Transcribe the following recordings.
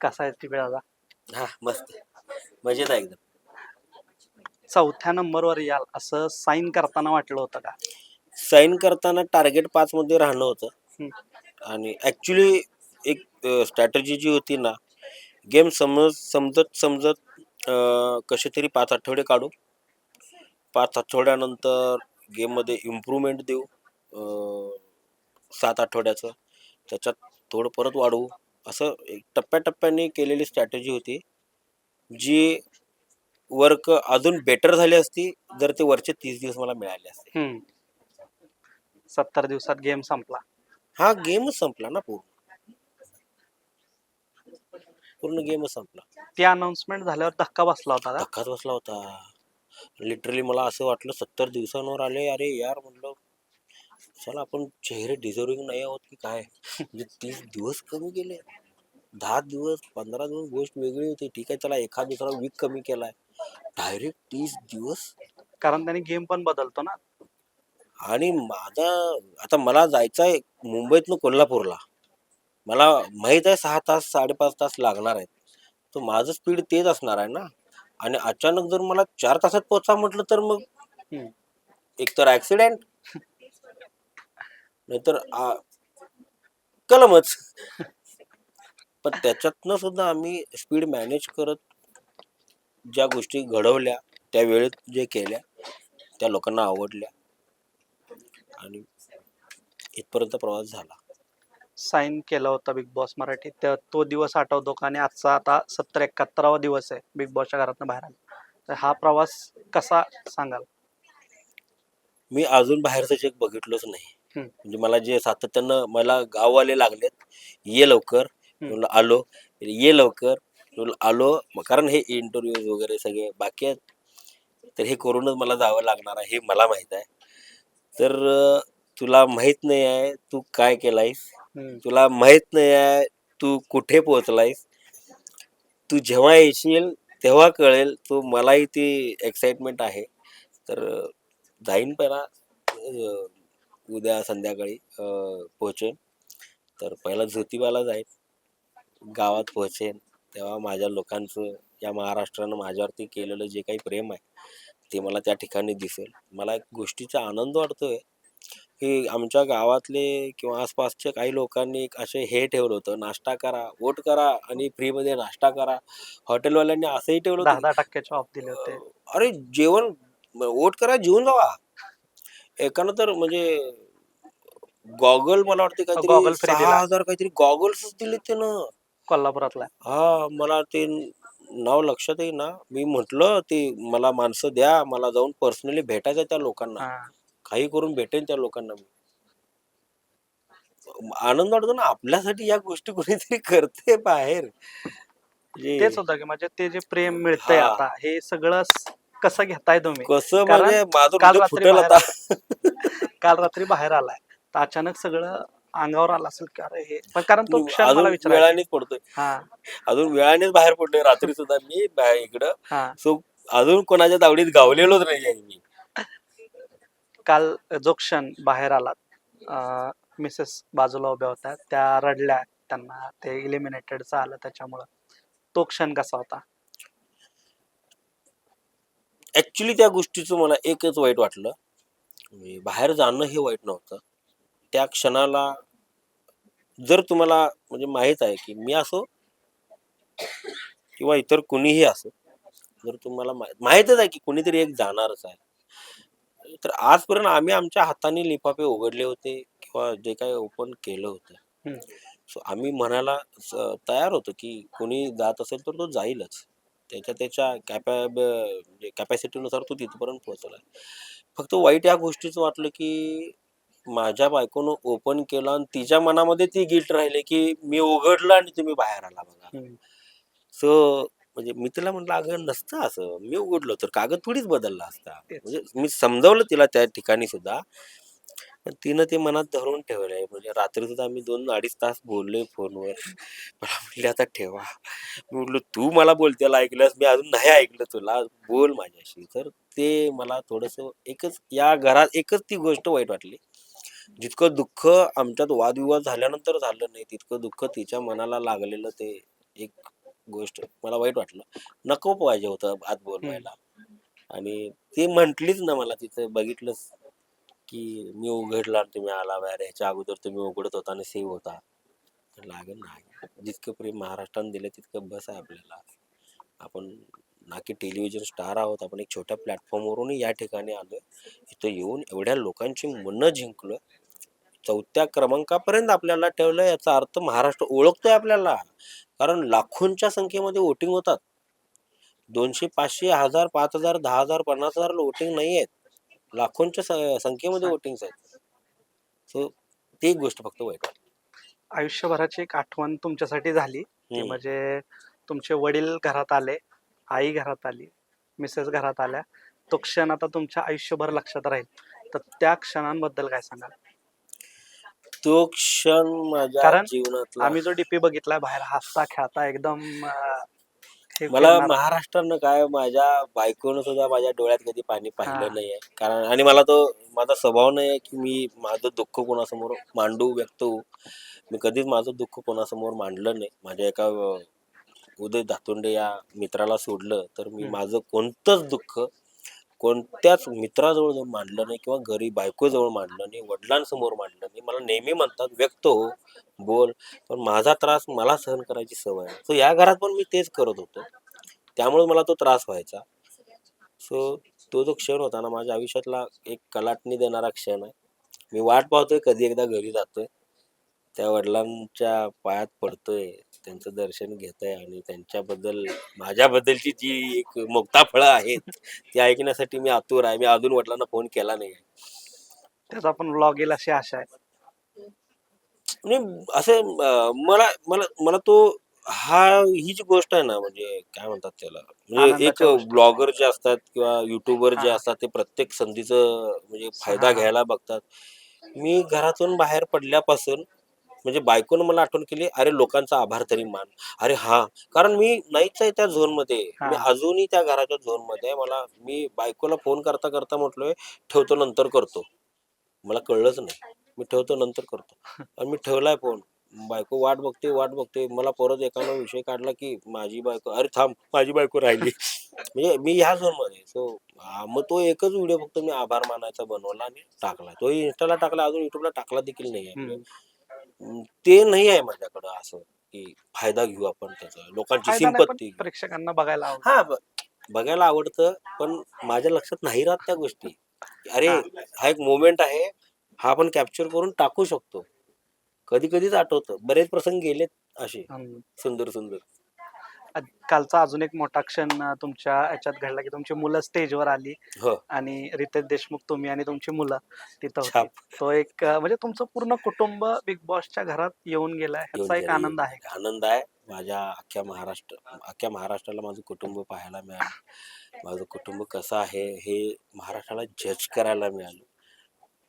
कसा आहे तिकडे दादा? हा मस्त. मजेत आहे एकदम. चौथ्या नंबरवर याल असं साईन करताना वाटलं होतं का? साईन करताना टार्गेट पाच मध्ये राहणं होतं. आणि ऍक्च्युली एक स्ट्रॅटजी जी होती ना गेम समज समजत समजत कसे तरी पाच आठवडे काढू. पाच आठवड्यानंतर गेममध्ये इम्प्रूव्हमेंट देऊ सात आठवड्याचं. त्याच्यात थोडं परत वाढवू. असं एक टप्प्याटप्प्याने केलेली स्ट्रॅटेजी होती जी वर्क अजून बेटर झाली असती जर ते वरचे तीस दिवस मला मिळाले असते. हम्म. सत्तर दिवसात गेम संपला. हा गेमच संपला ना पूर्ण. पूर्ण गेमच संपला. ती अनाउन्समेंट झाल्यावर धक्का बसला होता का? धक्काच बसला होता. लिटरली मला असं वाटलं सत्तर दिवसांवर आले अरे यार म्हटलं चला आपण चेहरे डिझर्विंग नाही आहोत की काय? म्हणजे तीस दिवस कमी गेले दहा दिवस पंधरा दिवस गोष्ट वेगळी होती. ठीक आहे चला एखाद दुसरा वीक कमी केलाय. डायरेक्ट तीस दिवस? कारण त्यांनी गेम पण बदलतो ना. आणि माझा आता मला जायचं आहे मुंबईतनं कोल्हापूरला. मला माहीत आहे सहा तास साडेपाच तास लागणार आहेत. तर माझं स्पीड तेच असणार आहे ना. आणि अचानक जर मला चार तासात पोहोचा म्हटलं तर मग हम्म. एक तर ऍक्सिडेंट नाहीतर आ, कलमच. पण त्याच्यातनं सुद्धा आम्ही स्पीड मॅनेज करत ज्या गोष्टी घडवल्या त्या वेळेत जे केल्या त्या लोकांना आवडल्या. आणि इथपर्यंत प्रवास झाला. साईन केलं होतं बिग बॉस मराठी तर तो दिवस आठवतो का? आणि आजचा आता सत्तर एकाहत्तरावा दिवस आहे बिग बॉसच्या घरातनं बाहेर आला. तर हा प्रवास कसा सांगाल? मी अजून बाहेरचं जग बघितलंच नाही. म्हणजे मला जे सातत्यानं मला गाववाले लागलेत ये लवकर. म्हणलं आलो. ये लवकर. म्हणलं आलो. मग कारण हे इंटरव्ह्यूज वगैरे सगळे बाकी आहेत. तर हे करूनच मला जावं लागणार आहे हे मला माहीत आहे. तर तुला माहीत नाही आहे तू काय केलायस. तुला माहीत नाही आहे तू कुठे पोहोचलायस? तू जेव्हा येशील तेव्हा कळेल. तो मलाही ती एक्साइटमेंट आहे. तर जाईन अं, उद्या संध्याकाळी पोहोचेन. तर पहिला ज्योतिबाला जाईन. गावात पोहोचेन. तेव्हा माझ्या लोकांचं या महाराष्ट्रानं माझ्यावरती केलेलं जे काही प्रेम आहे ते मला त्या ठिकाणी दिसेल. मला एक गोष्टीचा आनंद वाटतोय की आमच्या गावातले किंवा आसपासच्या काही लोकांनी एक असे हे ठेवलं होतं नाश्ता करा वोट करा आणि फ्रीमध्ये नाश्ता करा. हॉटेलवाल्यांनी असंही ठेवलं होतं. टक्क्याचे ऑफ दिले होते. अरे जेवण वोट करा जेवून जावा. एकानं तर म्हणजे गॉगल मला वाटते काहीतरी free सहा दिला. हजार काहीतरी गॉगल्स दिले त्यानं. कोल्हापुरातला. हा मला ते नाव लक्षात आहे ना मी म्हटलं ते मला माणसं द्या. मला जाऊन पर्सनली भेटायचं त्या लोकांना. हा. काही करून भेटेन त्या लोकांना मी. आनंद वाटतो ना आपल्यासाठी या गोष्टी कोणीतरी करते बाहेर. म्हणजे तेच होतं की म्हणजे ते जे प्रेम मिळतंय हा. आता हे सगळं स- कसं घेताय तुम्ही? कसं म्हणजे माझं काल डोकं रात्री फुटेल बाहेर आता. काल रात्री बाहेर आलाय. तर अचानक सगळं अंगावर आलं असेल की अरे हे. पण कारण तो क्षण अजून मला विचारायचा वेळानेच पडतोय. हा. अजून वेळानेच बाहेर पडलोय. रात्री सुद्धा मी बाहेर इकडं. हा. सो अजून कोणाच्या दावडीत गावलेलोच नाही मी. काल जो क्षण बाहेर आला मिसेस बाजूला उभ्या होत्या. त्या रडल्या. त्यांना ते इलिमिनेटेडचं आलं त्याच्यामुळं. तो क्षण कसा होता? ऍक्च्युली त्या गोष्टीचं मला एकच वाईट वाटलं. म्हणजे बाहेर जाणं हे वाईट नव्हतं. त्या क्षणाला जर तुम्हाला म्हणजे माहीत आहे की मी असो किंवा इतर कुणीही असो जर तुम्हाला मा- माहीतच आहे की कुणीतरी एक जाणारच आहे. तर आजपर्यंत आम्ही आमच्या हाताने लिफाफे उघडले होते किंवा जे काही ओपन केलं होतं. सो आम्ही म्हणायला तयार होतो की कोणी जात असेल तर तो जाईलच. त्याच्या त्याच्या कॅपॅब म्हणजे कॅपॅसिटीनुसार तो तिथपर्यंत पोहोचलाय फक्त वाईट या गोष्टीचं वाटलं की माझ्या बायकोनं ओपन केलं आणि तिच्या मनामध्ये ती गिल्ट राहिली की मी उघडलं आणि तुम्ही बाहेर आला बघा. सो म्हणजे मी तिला म्हटलं अगं नसतं असं. मी उघडलो तर कागद थोडीच बदलला असता. म्हणजे मी समजावलं तिला त्या ठिकाणी सुद्धा पण तिनं ते मनात धरून ठेवलंय. म्हणजे रात्री सुद्धा आम्ही दोन अडीच तास बोललोय फोनवर. मला म्हटले आता ठेवा. मी म्हटलं तू मला बोलतेला ऐकलंस मी अजून नाही ऐकलं तुला. बोल माझ्याशी. तर ते मला थोडस एकच या घरात एकच ती गोष्ट वाईट वाटली. जितकं दुःख आमच्यात वादविवाद झाल्यानंतर झालं नाही तितकं दुःख तिच्या मनाला लागलेलं ते एक गोष्ट मला वाईट वाटलं. नको पाहिजे होतं आत बोलवायला. आणि ती म्हंटलीच ना मला तिथं बघितलंच. की मी उघडला आणि तुम्ही आला बाहेर ह्याच्या अगोदर तुम्ही उघडत होता आणि सेव्ह होता. लागेल नाही जितकं प्रेम महाराष्ट्राने दिलं तितकं बस आहे आपल्याला. आपण ना की टेलिव्हिजन स्टार आहोत आपण एक छोट्या प्लॅटफॉर्मवरून या ठिकाणी आलो इथं येऊन एवढ्या लोकांची मनं जिंकलं. चौथ्या क्रमांकापर्यंत आपल्याला ठेवलं याचा अर्थ महाराष्ट्र ओळखतोय आपल्याला. कारण लाखोंच्या संख्येमध्ये वोटिंग होतात. दोनशे पाचशे हजार पाच हजार दहा हजार पन्नास हजार वोटिंग नाही आहेत लाखोंच्या स- संख्येमध्ये वोटिंग आहेत सो ती एक गोष्ट फक्त वाईट वाटली. आयुष्यभराची एक आठवण तुमच्यासाठी झाली ती हम्म. म्हणजे तुमचे वडील घरात आले आई घरात आली मिसेस घरात आल्या तो क्षण आता तुमच्या आयुष्यभर लक्षात राहील तर त्या क्षणांबद्दल काय सांगाल तो क्षण माझ्या कारण जीवनातला आम्ही जो डीपी बघितलाय बाहेर हसता खेळता एकदम अं, मला. महाराष्ट्रानं काय माझ्या बायकोनं सुद्धा माझ्या डोळ्यात कधी पाणी. पाहिलं नाहीये कारण आणि मला तो माझा स्वभाव नाही आहे की मी माझं दुःख कोणासमोर मांडू व्यक्त होऊ मी कधीच माझं दुःख कोणासमोर मांडलं नाही माझ्या एका उदय दातोंडे या मित्राला सोडलं तर मी. माझं कोणतंच दुःख कोणत्याच मित्राजवळ जाऊन मांडलं नाही किंवा घरी बायकोजवळ मांडलं नाही वडिलांसमोर मांडलं नाही मला नेहमी म्हणतात व्यक्त हो बोल. पण माझा त्रास मला सहन करायची सवय आहे. सो या घरात पण मी तेच करत होतो. त्यामुळे मला तो त्रास व्हायचा. सो तो जो क्षण होता ना माझ्या आयुष्यातला एक कलाटणी देणारा क्षण आहे. मी वाट पाहतोय कधी एकदा घरी जातोय. त्या वडिलांच्या पायात पडतोय. त्यांचं दर्शन घेतोय आणि त्यांच्याबद्दल माझ्याबद्दलची जी एक मुक्ताफळं आहेत ती ऐकण्यासाठी मी आतुर आहे मी अजून वडिलांना फोन केला नाही त्याचा पण व्लॉग येईल अशी आशा आहे म्हणजे असं मला मला मला तो हा ही जी गोष्ट आहे ना म्हणजे काय म्हणतात त्याला म्हणजे एक. ब्लॉगर जे असतात किंवा युट्यूबर जे. असतात ते प्रत्येक संधीचं म्हणजे फायदा. घ्यायला बघतात मी घरातून बाहेर पडल्यापासून म्हणजे बायकोनं मला आठवण केली अरे लोकांचा आभार तरी मान. अरे हा. कारण मी नाहीच आहे त्या झोनमध्ये मी. अजूनही त्या घराच्या झोनमध्ये. मला मी बायकोला फोन करता करता म्हटलोय ठेवतो नंतर करतो. मला कळलंच नाही. मी ठेवतो नंतर करतो. आणि मी ठेवलाय फोन. बायको वाट बघते वाट बघते. मला परत एकानं विषय काढला की माझी बायको अरे थांब माझी बायको राहिली. म्हणजे मी ह्या झोनमध्ये सो मग तो एकच व्हिडिओ फक्त मी आभार मानायचा बनवला आणि टाकला. तो इन्स्टाला टाकला अजून युट्यूबला टाकला देखील नाही ते नाही आहे माझ्याकडं असं की फायदा घेऊ आपण त्याचा. लोकांची फायदा नाही, पण सिंपत्ती प्रेक्षकांना बघायला आवडतं. हा ब- बघायला आवडतं पण माझ्या लक्षात नाही राहत त्या गोष्टी. अरे हा. एक मोमेंट आहे हा आपण कॅप्चर करून टाकू शकतो. कधी कधीच आठवतं. बरेच प्रसंग गेलेत असे. हम्म. सुंदर सुंदर कालचा अजून एक मोठा क्षण तुमच्या याच्यात घडला की तुमची मुलं स्टेजवर आली हो. आणि रितेश देशमुख तुम्ही आणि तुमची मुलं तिथं छाप. होती तो एक म्हणजे तुमचं पूर्ण कुटुंब बिग बॉसच्या घरात येऊन गेलाय ह्याचा एक. आनंद आहे का? आनंद आहे. माझ्या अख्ख्या महाराष्ट्र अख्ख्या महाराष्ट्राला माझं कुटुंब पाहायला मिळालं. माझं कुटुंब कसं आहे हे महाराष्ट्राला जज करायला मिळालं.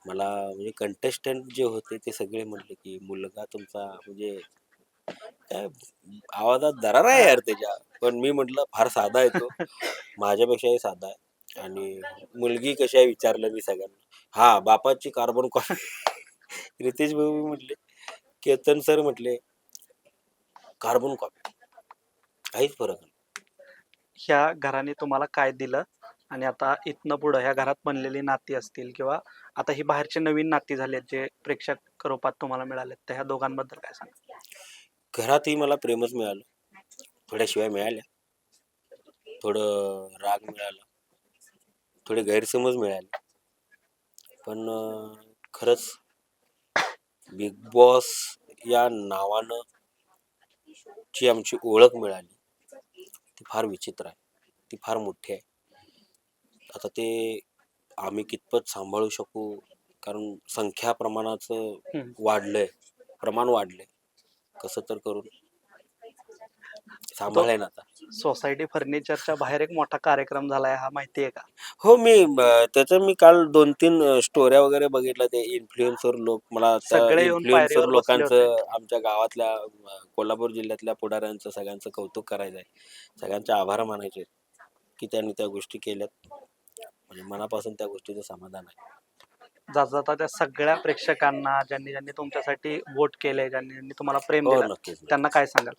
मला म्हणजे कंटेस्टंट जे होते ते सगळे म्हणले की मुलगा तुमचा म्हणजे काय आवाजात दरार आहे यार त्याच्या. पण मी म्हटलं फार साधा आहे तो. माझ्यापेक्षाही साधा आहे. आणि मुलगी कशी आहे विचारलं मी सगळ्यांना. हा बापाची कार्बन कॉपी रितेश भाऊ म्हटले केतन सर म्हटले कार्बन कॉपी काहीच फरक नाही. ह्या घराने तुम्हाला काय दिलं? आणि आता इथनं पुढं ह्या घरात बनलेली नाती असतील किंवा आता ही बाहेरचे नवीन नाती झाले जे प्रेक्षक रूपात तुम्हाला मिळालेत तर ह्या दोघांबद्दल काय सांगा घरातही मला प्रेमच मिळालं. थोड्या शिवाय मिळाल्या. थोडं राग मिळाला. थोडे गैरसमज मिळाले. पण खरंच बिग बॉस या नावानं जी आमची ओळख मिळाली ती फार विचित्र आहे. ती फार मोठी आहे. आता ते आम्ही कितपत सांभाळू शकू? कारण संख्या प्रमाणाचं. वाढलंय. प्रमाण वाढलंय. कसं तर करून सांभाळेन आता. सोसायटी फर्निचरच्या बाहेर एक मोठा कार्यक्रम झालाय हा माहिती आहे का? हो मी अं, त्याचं मी काल दोन तीन स्टोऱ्या वगैरे बघितल्या ते इन्फ्लुएन्सर लोक मला सगळे येऊन इन्फ्लुएन्सर पायरीवर बसले लोकांचं आमच्या गावातल्या अं, कोल्हापूर जिल्ह्यातल्या पुढाऱ्यांचं सगळ्यांचं कौतुक करायचं आहे सगळ्यांचे आभार मानायचे की त्यांनी त्या गोष्टी केल्यात. म्हणजे मनापासून त्या गोष्टीचं समाधान आहे. जाता जाता त्या सगळ्या प्रेक्षकांना ज्यांनी ज्यांनी तुमच्यासाठी वोट केले ज्यांनी ज्यांनी तुम्हाला प्रेम हो दिलं नक्कीच त्यांना काय सांगाल?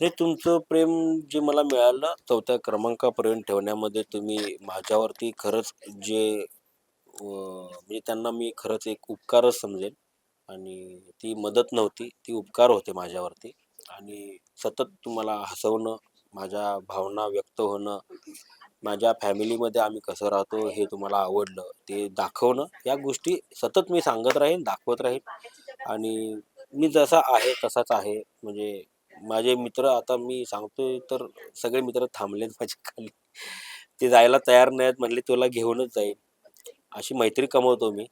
नाही तुमचं प्रेम जे मला मिळालं चौथ्या क्रमांकापर्यंत ठेवण्यामध्ये तुम्ही माझ्यावरती खरंच जे अं, म्हणजे त्यांना मी खरंच एक उपकारच समजेन. आणि ती मदत नव्हती ती उपकार होते माझ्यावरती. आणि सतत तुम्हाला हसवणं माझ्या भावना व्यक्त होणं माझ्या फॅमिलीमध्ये आम्ही कसं राहतो हे तुम्हाला आवडलं ते दाखवणं या गोष्टी सतत मी सांगत राहीन दाखवत राहीन. आणि मी जसा आहे तसाच आहे. म्हणजे माझे मित्र आता मी सांगतोय तर सगळे मित्र थांबलेत माझ्या खाली. ते जायला तयार नाहीत म्हणले तुला घेऊनच जाईल अशी मैत्री कमवतो मी.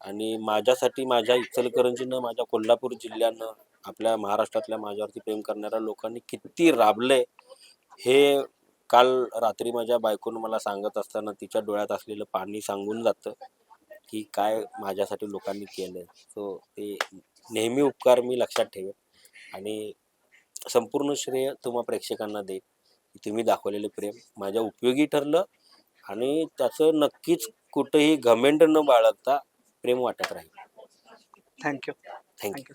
आणि माझ्यासाठी माझ्या इचलकरंजीनं माझ्या कोल्हापूर जिल्ह्यानं आपल्या महाराष्ट्रातल्या माझ्यावरती प्रेम करणाऱ्या लोकांनी किती राबले हे काल रात्री माझ्या बायकोनं मला सांगत असताना तिच्या डोळ्यात असलेलं पाणी सांगून जातं की काय माझ्यासाठी लोकांनी केलंय. सो ते नेहमी उपकार मी लक्षात ठेवेन. आणि संपूर्ण श्रेय तुम्हा प्रेक्षकांना की तुम्ही दाखवलेले प्रेम माझ्या उपयोगी ठरलं आणि त्याचं नक्कीच कुठेही घमेंड न बाळगता प्रेम वाटत राहील. Thank you thank you